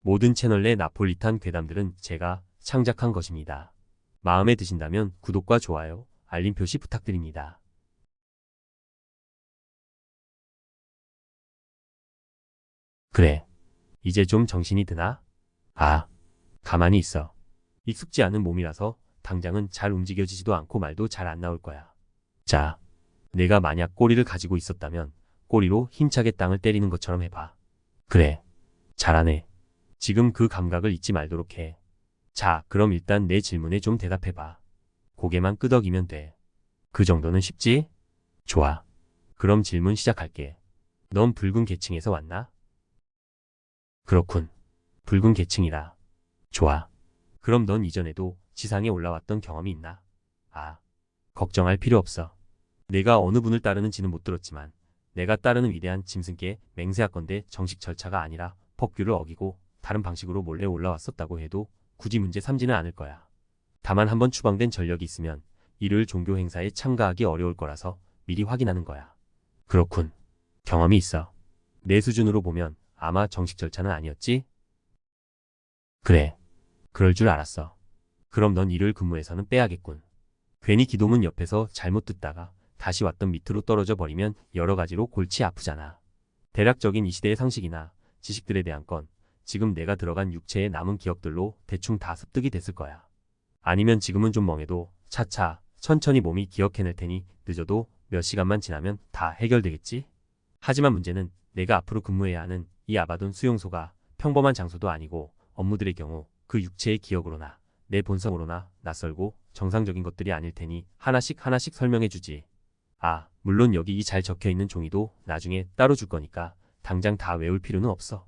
모든 채널 내 나폴리탄 괴담들은 제가 창작한 것입니다. 마음에 드신다면 구독과 좋아요, 알림 표시 부탁드립니다. 그래. 이제 좀 정신이 드나? 아, 가만히 있어. 익숙지 않은 몸이라서 당장은 잘 움직여지지도 않고 말도 잘 안 나올 거야. 자, 내가 만약 꼬리를 가지고 있었다면 꼬리로 힘차게 땅을 때리는 것처럼 해봐. 그래. 잘하네. 지금 그 감각을 잊지 말도록 해. 자, 그럼 일단 내 질문에 좀 대답해봐. 고개만 끄덕이면 돼. 그 정도는 쉽지? 좋아. 그럼 질문 시작할게. 넌 붉은 계층에서 왔나? 그렇군. 붉은 계층이라. 좋아. 그럼 넌 이전에도 지상에 올라왔던 경험이 있나? 아, 걱정할 필요 없어. 내가 어느 분을 따르는지는 못 들었지만 내가 따르는 위대한 짐승께 맹세하건대 정식 절차가 아니라 법규를 어기고 다른 방식으로 몰래 올라왔었다고 해도 굳이 문제 삼지는 않을 거야. 다만 한번 추방된 전력이 있으면 일요일 종교 행사에 참가하기 어려울 거라서 미리 확인하는 거야. 그렇군. 경험이 있어. 내 수준으로 보면 아마 정식 절차는 아니었지? 그래. 그럴 줄 알았어. 그럼 넌 일요일 근무에서는 빼야겠군. 괜히 기도문 옆에서 잘못 듣다가 다시 왔던 밑으로 떨어져 버리면 여러 가지로 골치 아프잖아. 대략적인 이 시대의 상식이나 지식들에 대한 건 지금 내가 들어간 육체의 남은 기억들로 대충 다 습득이 됐을 거야. 아니면 지금은 좀 멍해도 차차 천천히 몸이 기억해낼 테니 늦어도 몇 시간만 지나면 다 해결되겠지? 하지만 문제는 내가 앞으로 근무해야 하는 이 아바돈 수용소가 평범한 장소도 아니고 업무들의 경우 그 육체의 기억으로나 내 본성으로나 낯설고 정상적인 것들이 아닐 테니 하나씩 하나씩 설명해 주지. 아, 물론 여기 이 잘 적혀 있는 종이도 나중에 따로 줄 거니까 당장 다 외울 필요는 없어.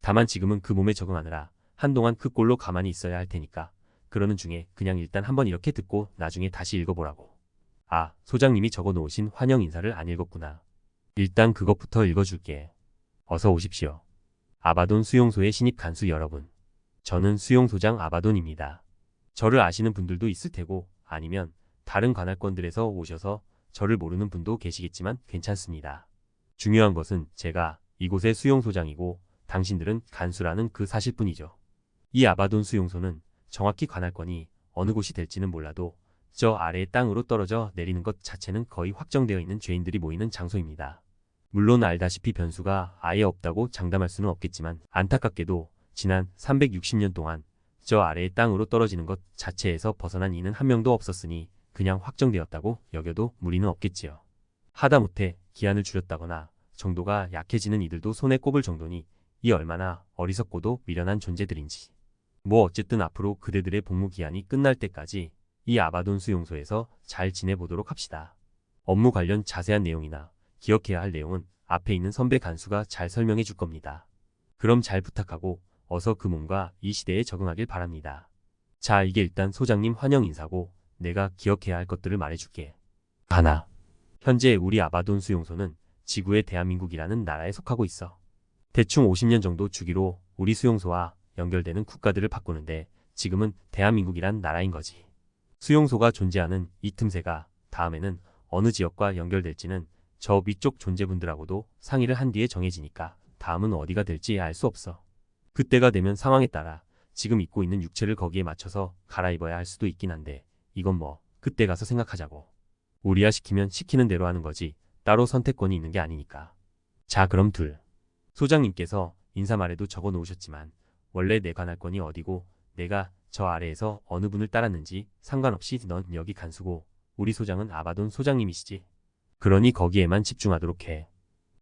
다만 지금은 그 몸에 적응하느라 한동안 그 꼴로 가만히 있어야 할 테니까 그러는 중에 그냥 일단 한번 이렇게 듣고 나중에 다시 읽어보라고. 아, 소장님이 적어 놓으신 환영 인사를 안 읽었구나. 일단 그것부터 읽어줄게. 어서 오십시오. 아바돈 수용소의 신입 간수 여러분. 저는 수용소장 아바돈입니다. 저를 아시는 분들도 있을 테고 아니면 다른 관할권들에서 오셔서 저를 모르는 분도 계시겠지만 괜찮습니다. 중요한 것은 제가 이곳의 수용소장이고 당신들은 간수라는 그 사실뿐이죠. 이 아바돈 수용소는 정확히 관할권이 어느 곳이 될지는 몰라도 저 아래의 땅으로 떨어져 내리는 것 자체는 거의 확정되어 있는 죄인들이 모이는 장소입니다. 물론 알다시피 변수가 아예 없다고 장담할 수는 없겠지만 안타깝게도 지난 360년 동안 저 아래의 땅으로 떨어지는 것 자체에서 벗어난 이는 한 명도 없었으니 그냥 확정되었다고 여겨도 무리는 없겠지요. 하다못해 기한을 줄였다거나 정도가 약해지는 이들도 손에 꼽을 정도니 이 얼마나 어리석고도 미련한 존재들인지. 뭐 어쨌든 앞으로 그대들의 복무 기한이 끝날 때까지 이 아바돈 수용소에서 잘 지내보도록 합시다. 업무 관련 자세한 내용이나 기억해야 할 내용은 앞에 있는 선배 간수가 잘 설명해 줄 겁니다. 그럼 잘 부탁하고 어서 그 몸과 이 시대에 적응하길 바랍니다. 자, 이게 일단 소장님 환영 인사고 내가 기억해야 할 것들을 말해줄게. 하나. 현재 우리 아바돈 수 용소는 지구의 대한민국이라는 나라에 속하고 있어. 대충 50년 정도 주기로 우리 수용소와 연결되는 국가들을 바꾸는데 지금은 대한민국이란 나라인 거지. 수용소가 존재하는 이 틈새가 다음에는 어느 지역과 연결될지는 저 위쪽 존재분들하고도 상의를 한 뒤에 정해지니까 다음은 어디가 될지 알 수 없어. 그때가 되면 상황에 따라 지금 입고 있는 육체를 거기에 맞춰서 갈아입어야 할 수도 있긴 한데 이건 뭐 그때 가서 생각하자고. 우리야 시키면 시키는 대로 하는 거지 따로 선택권이 있는 게 아니니까. 자 그럼 둘. 소장님께서 인사말에도 적어 놓으셨지만 원래 내 관할권이 어디고 내가 저 아래에서 어느 분을 따랐는지 상관없이 넌 여기 간수고 우리 소장은 아바돈 소장님이시지. 그러니 거기에만 집중하도록 해.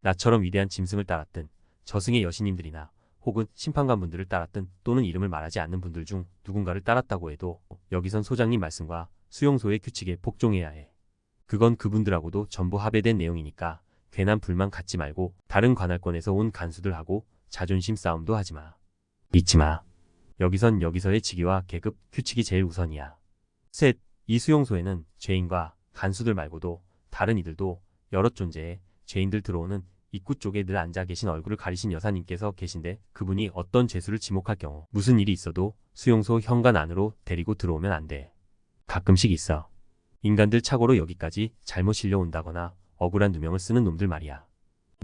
나처럼 위대한 짐승을 따랐든 저승의 여신님들이나 혹은 심판관분들을 따랐든 또는 이름을 말하지 않는 분들 중 누군가를 따랐다고 해도 여기선 소장님 말씀과 수용소의 규칙에 복종해야 해. 그건 그분들하고도 전부 합의된 내용이니까 괜한 불만 갖지 말고 다른 관할권에서 온 간수들하고 자존심 싸움도 하지 마. 잊지 마. 여기선 여기서의 직위와 계급, 규칙이 제일 우선이야. 셋, 이 수용소에는 죄인과 간수들 말고도 다른 이들도 여러 존재의 죄인들 들어오는 입구 쪽에 늘 앉아 계신 얼굴을 가리신 여사님께서 계신데 그분이 어떤 죄수를 지목할 경우 무슨 일이 있어도 수용소 현관 안으로 데리고 들어오면 안 돼. 가끔씩 있어. 인간들 착오로 여기까지 잘못 실려온다거나 억울한 누명을 쓰는 놈들 말이야.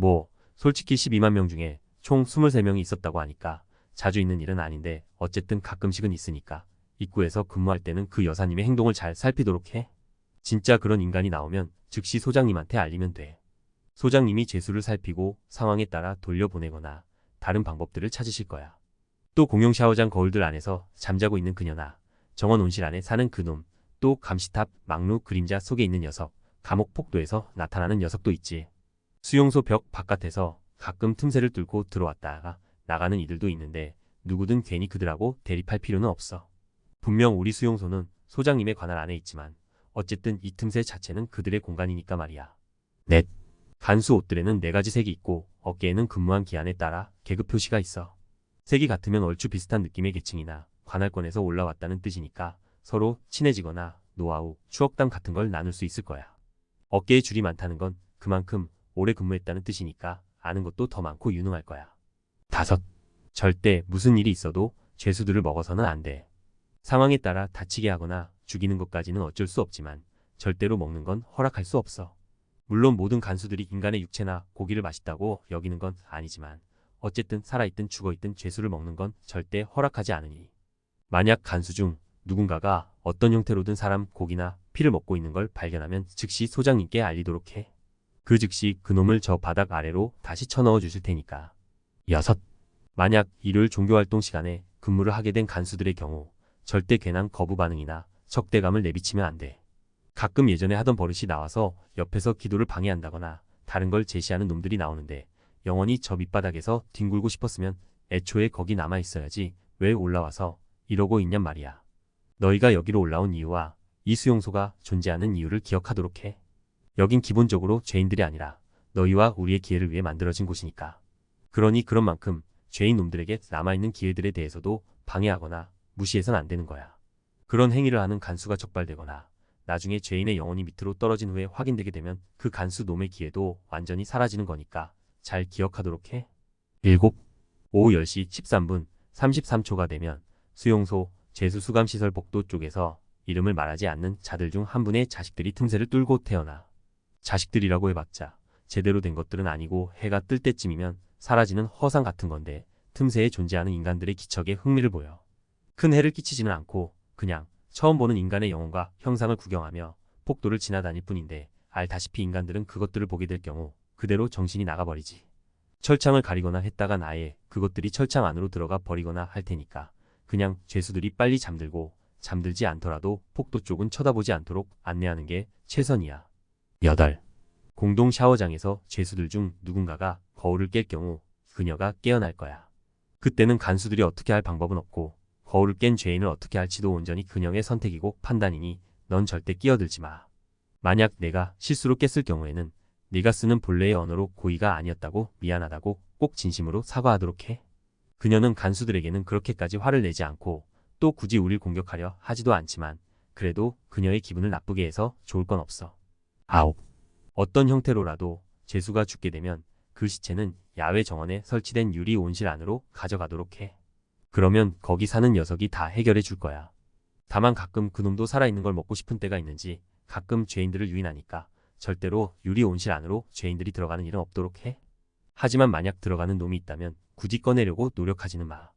뭐 솔직히 12만 명 중에 총 23명이 있었다고 하니까 자주 있는 일은 아닌데 어쨌든 가끔씩은 있으니까 입구에서 근무할 때는 그 여사님의 행동을 잘 살피도록 해. 진짜 그런 인간이 나오면 즉시 소장님한테 알리면 돼. 소장님이 죄수를 살피고 상황에 따라 돌려보내거나 다른 방법들을 찾으실 거야. 또 공용 샤워장 거울들 안에서 잠자고 있는 그녀나 정원 온실 안에 사는 그놈, 또 감시탑, 막루 그림자 속에 있는 녀석, 감옥 폭도에서 나타나는 녀석도 있지. 수용소 벽 바깥에서 가끔 틈새를 뚫고 들어왔다가 나가는 이들도 있는데 누구든 괜히 그들하고 대립할 필요는 없어. 분명 우리 수용소는 소장님의 관할 안에 있지만 어쨌든 이 틈새 자체는 그들의 공간이니까 말이야. 넷. 간수 옷들에는 네 가지 색이 있고 어깨에는 근무한 기한에 따라 계급 표시가 있어. 색이 같으면 얼추 비슷한 느낌의 계층이나 관할권에서 올라왔다는 뜻이니까 서로 친해지거나 노하우, 추억담 같은 걸 나눌 수 있을 거야. 어깨에 줄이 많다는 건 그만큼 오래 근무했다는 뜻이니까 아는 것도 더 많고 유능할 거야. 다섯. 절대 무슨 일이 있어도 죄수들을 먹어서는 안 돼. 상황에 따라 다치게 하거나 죽이는 것까지는 어쩔 수 없지만 절대로 먹는 건 허락할 수 없어. 물론 모든 간수들이 인간의 육체나 고기를 맛있다고 여기는 건 아니지만 어쨌든 살아있든 죽어있든 죄수를 먹는 건 절대 허락하지 않으니. 만약 간수 중 누군가가 어떤 형태로든 사람 고기나 피를 먹고 있는 걸 발견하면 즉시 소장님께 알리도록 해. 그 즉시 그놈을 저 바닥 아래로 다시 쳐넣어 주실 테니까. 여섯. 만약 일요일 종교활동 시간에 근무를 하게 된 간수들의 경우 절대 괜한 거부 반응이나 적대감을 내비치면 안 돼. 가끔 예전에 하던 버릇이 나와서 옆에서 기도를 방해한다거나 다른 걸 제시하는 놈들이 나오는데 영원히 저 밑바닥에서 뒹굴고 싶었으면 애초에 거기 남아 있어야지 왜 올라와서 이러고 있냔 말이야. 너희가 여기로 올라온 이유와 이 수용소가 존재하는 이유를 기억하도록 해. 여긴 기본적으로 죄인들이 아니라 너희와 우리의 기회를 위해 만들어진 곳이니까. 그러니 그런 만큼 죄인 놈들에게 남아있는 기회들에 대해서도 방해하거나 무시해선 안 되는 거야. 그런 행위를 하는 간수가 적발되거나 나중에 죄인의 영혼이 밑으로 떨어진 후에 확인되게 되면 그 간수 놈의 기회도 완전히 사라지는 거니까 잘 기억하도록 해. 7. 오후 10시 13분 33초가 되면 수용소 제수수감시설 복도 쪽에서 이름을 말하지 않는 자들 중 한 분의 자식들이 틈새를 뚫고 태어나. 자식들이라고 해봤자 제대로 된 것들은 아니고 해가 뜰 때쯤이면 사라지는 허상 같은 건데 틈새에 존재하는 인간들의 기척에 흥미를 보여. 큰 해를 끼치지는 않고 그냥 처음 보는 인간의 영혼과 형상을 구경하며 폭도를 지나다닐 뿐인데 알다시피 인간들은 그것들을 보게 될 경우 그대로 정신이 나가버리지. 철창을 가리거나 했다간 아예 그것들이 철창 안으로 들어가 버리거나 할 테니까 그냥 죄수들이 빨리 잠들고 잠들지 않더라도 폭도 쪽은 쳐다보지 않도록 안내하는 게 최선이야. 8. 공동 샤워장에서 죄수들 중 누군가가 거울을 깰 경우 그녀가 깨어날 거야. 그때는 간수들이 어떻게 할 방법은 없고 거울을 깬 죄인을 어떻게 할지도 온전히 그녀의 선택이고 판단이니 넌 절대 끼어들지 마. 만약 내가 실수로 깼을 경우에는 네가 쓰는 본래의 언어로 고의가 아니었다고 미안하다고 꼭 진심으로 사과하도록 해. 그녀는 간수들에게는 그렇게까지 화를 내지 않고 또 굳이 우릴 공격하려 하지도 않지만 그래도 그녀의 기분을 나쁘게 해서 좋을 건 없어. 아홉. 어떤 형태로라도 재수가 죽게 되면 그 시체는 야외 정원에 설치된 유리 온실 안으로 가져가도록 해. 그러면 거기 사는 녀석이 다 해결해 줄 거야. 다만 가끔 그놈도 살아있는 걸 먹고 싶은 때가 있는지 가끔 죄인들을 유인하니까 절대로 유리 온실 안으로 죄인들이 들어가는 일은 없도록 해. 하지만 만약 들어가는 놈이 있다면 굳이 꺼내려고 노력하지는 마.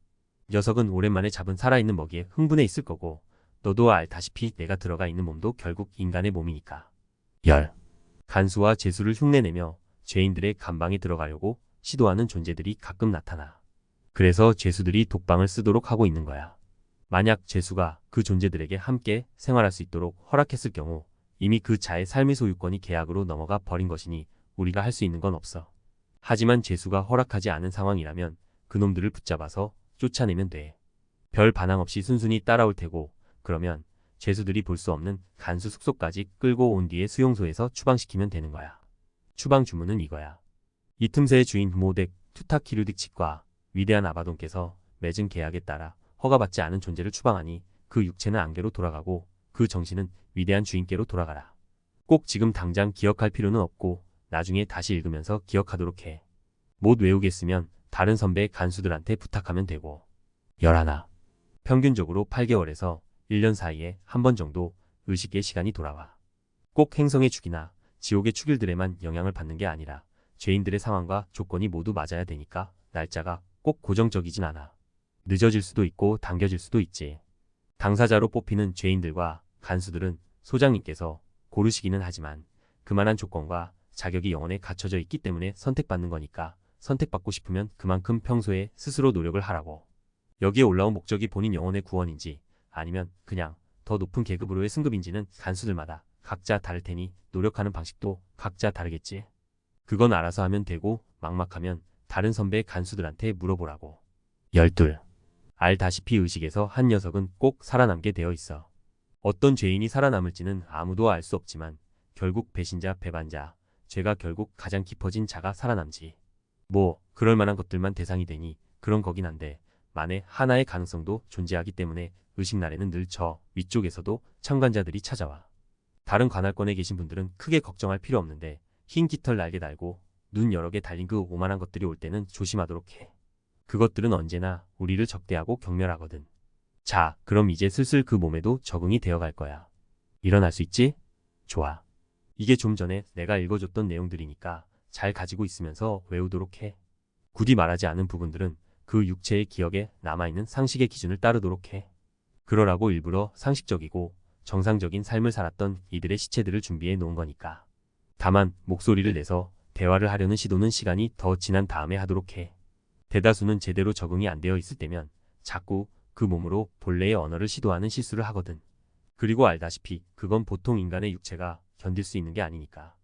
녀석은 오랜만에 잡은 살아있는 먹이에 흥분해 있을 거고 너도 알다시피 내가 들어가 있는 몸도 결국 인간의 몸이니까. 열. 간수와 재수를 흉내내며 죄인들의 감방에 들어가려고 시도하는 존재들이 가끔 나타나. 그래서 죄수들이 독방을 쓰도록 하고 있는 거야. 만약 죄수가 그 존재들에게 함께 생활할 수 있도록 허락했을 경우 이미 그 자의 삶의 소유권이 계약으로 넘어가 버린 것이니 우리가 할 수 있는 건 없어. 하지만 재수가 허락하지 않은 상황이라면 그놈들을 붙잡아서 쫓아내면 돼. 별 반항 없이 순순히 따라올 테고 그러면 죄수들이 볼 수 없는 간수 숙소까지 끌고 온 뒤에 수용소에서 추방시키면 되는 거야. 추방 주문은 이거야. 이 틈새의 주인 모덱 투타키류딕 치과 위대한 아바돈께서 맺은 계약에 따라 허가받지 않은 존재를 추방하니 그 육체는 안개로 돌아가고 그 정신은 위대한 주인께로 돌아가라. 꼭 지금 당장 기억할 필요는 없고 나중에 다시 읽으면서 기억하도록 해. 못 외우겠으면 다른 선배 간수들한테 부탁하면 되고. 11. 평균적으로 8개월에서 1년 사이에 한 번 정도 의식의 시간이 돌아와. 꼭 행성의 축이나 지옥의 축일들에만 영향을 받는 게 아니라 죄인들의 상황과 조건이 모두 맞아야 되니까 날짜가 꼭 고정적이진 않아. 늦어질 수도 있고 당겨질 수도 있지. 당사자로 뽑히는 죄인들과 간수들은 소장님께서 고르시기는 하지만 그만한 조건과 자격이 영혼에 갖춰져 있기 때문에 선택받는 거니까 선택받고 싶으면 그만큼 평소에 스스로 노력을 하라고. 여기에 올라온 목적이 본인 영혼의 구원인지 아니면 그냥 더 높은 계급으로의 승급인지는 간수들마다 각자 다를 테니 노력하는 방식도 각자 다르겠지. 그건 알아서 하면 되고 막막하면 다른 선배 간수들한테 물어보라고. 12. 알다시피 의식에서 한 녀석은 꼭 살아남게 되어 있어. 어떤 죄인이 살아남을지는 아무도 알 수 없지만 결국 배신자, 배반자, 죄가 결국 가장 깊어진 자가 살아남지. 뭐 그럴 만한 것들만 대상이 되니 그런 거긴 한데 만에 하나의 가능성도 존재하기 때문에 의식 날에는 늘 저 위쪽에서도 참관자들이 찾아와. 다른 관할권에 계신 분들은 크게 걱정할 필요 없는데 흰 깃털 날개 달고 눈 여러 개 달린 그 오만한 것들이 올 때는 조심하도록 해. 그것들은 언제나 우리를 적대하고 경멸하거든. 자, 그럼 이제 슬슬 그 몸에도 적응이 되어 갈 거야. 일어날 수 있지? 좋아. 이게 좀 전에 내가 읽어줬던 내용들이니까 잘 가지고 있으면서 외우도록 해. 굳이 말하지 않은 부분들은 그 육체의 기억에 남아있는 상식의 기준을 따르도록 해. 그러라고 일부러 상식적이고 정상적인 삶을 살았던 이들의 시체들을 준비해 놓은 거니까. 다만 목소리를 내서 대화를 하려는 시도는 시간이 더 지난 다음에 하도록 해. 대다수는 제대로 적응이 안 되어 있을 때면 자꾸 그 몸으로 본래의 언어를 시도하는 실수를 하거든. 그리고 알다시피 그건 보통 인간의 육체가 견딜 수 있는 게 아니니까.